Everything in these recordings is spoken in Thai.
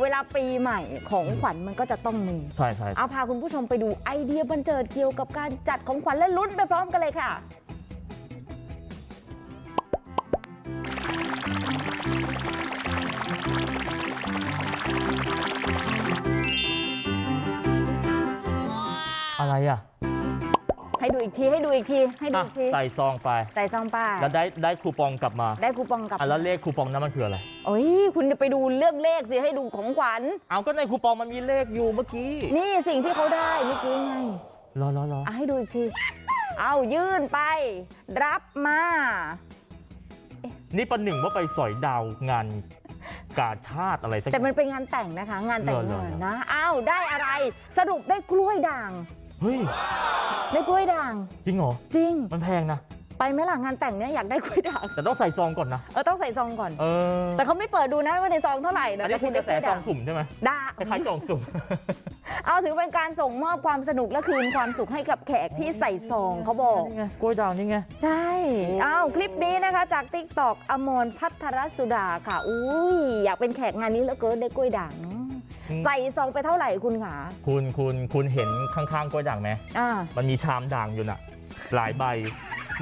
เวลาปีใหม่ของขวัญมันก็จะต้องมี ใช่ใช่เอาพาคุณผู้ชมไปดูไอเดียบันเจิดเกี่ยวกับการจัดของขวัญและลุ้นไปพร้อมกันเลยค่ะ อะไรอะ ให้ดูอีกทีให้ดูอีกทีให้ดูอะอีกทีใส่ซองไป ใส่ซองป้ายแล้วได้ได้คูปองกลับมาได้คูปองกลับอะแล้วเลขคูปองนั้นมันคืออะไร โอ้ยคุณจะไปดูเรื่องเลขสิให้ดูของขวัญ เอาก็ในคูปองมันมีเลขอยู่เมื่อกี้นี่สิ่งที่เขาได้เมื่อกี้ไงรอรอรออะให้ดูอีกที เอายื่นไป รับมา นี่ประหนึ่งว่าไปสอยดาวงานกาชาติอะไรสักอแต่ย่าง มันเป็นงานแต่งนะคะ งานแต่งเหรอเหรอ งานนะอ้าวได้อะไร สรุปได้กล้วยด่าง เฮ้ย ได้กล้วยด่าง จริงเหรอ จริง มันแพงนะ ไปไหมล่ะงานแต่งเนี้ยอยากได้กล้วยด่าง แต่ต้องใส่ซองก่อนนะ เออต้องใส่ซองก่อน เออแต่เขาไม่เปิดดูนะว่าในซองเท่าไหร่นะอันนี้คือกระแสซองสุ่มใช่ไหมด่าคล้ายๆซองสุ่ม เอาถือเป็นการส่งมอบความสนุกและคืนความสุขให้กับแขกที่ใส่ซองเขาบอกนี่ไงกล้วยด่างนี่ไง ใช่โอ้เอาคลิปนี้นะคะจากติ๊กตอกอมรพัทรสุดาค่ะอุ้ยอยากเป็นแขกงานนี้แล้วเกินได้กล้วยด่างเนาะ ใส่ซองไปเท่าไหร่คุณขาคุณคุณคุณเห็นข้างๆกล้วยด่างไหมอ่ามันมีชามด่างอยู่น่ะ หลายใบ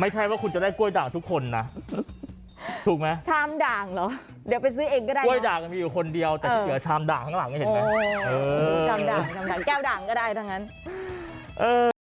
ไม่ใช่ว่าคุณจะได้กล้วยด่างทุกคนนะ ถูกไหมชามด่างเหรอ เดี๋ยวไปซื้อเองก็ได้กล้วยนะด่างมีอยู่คนเดียวแต่เออที่เหลือชามด่างข้างหลังไม่เห็นโอ้ไหมเออชามด่างชามด่างแก้วด่างก็ได้ทั้งนั้น เออ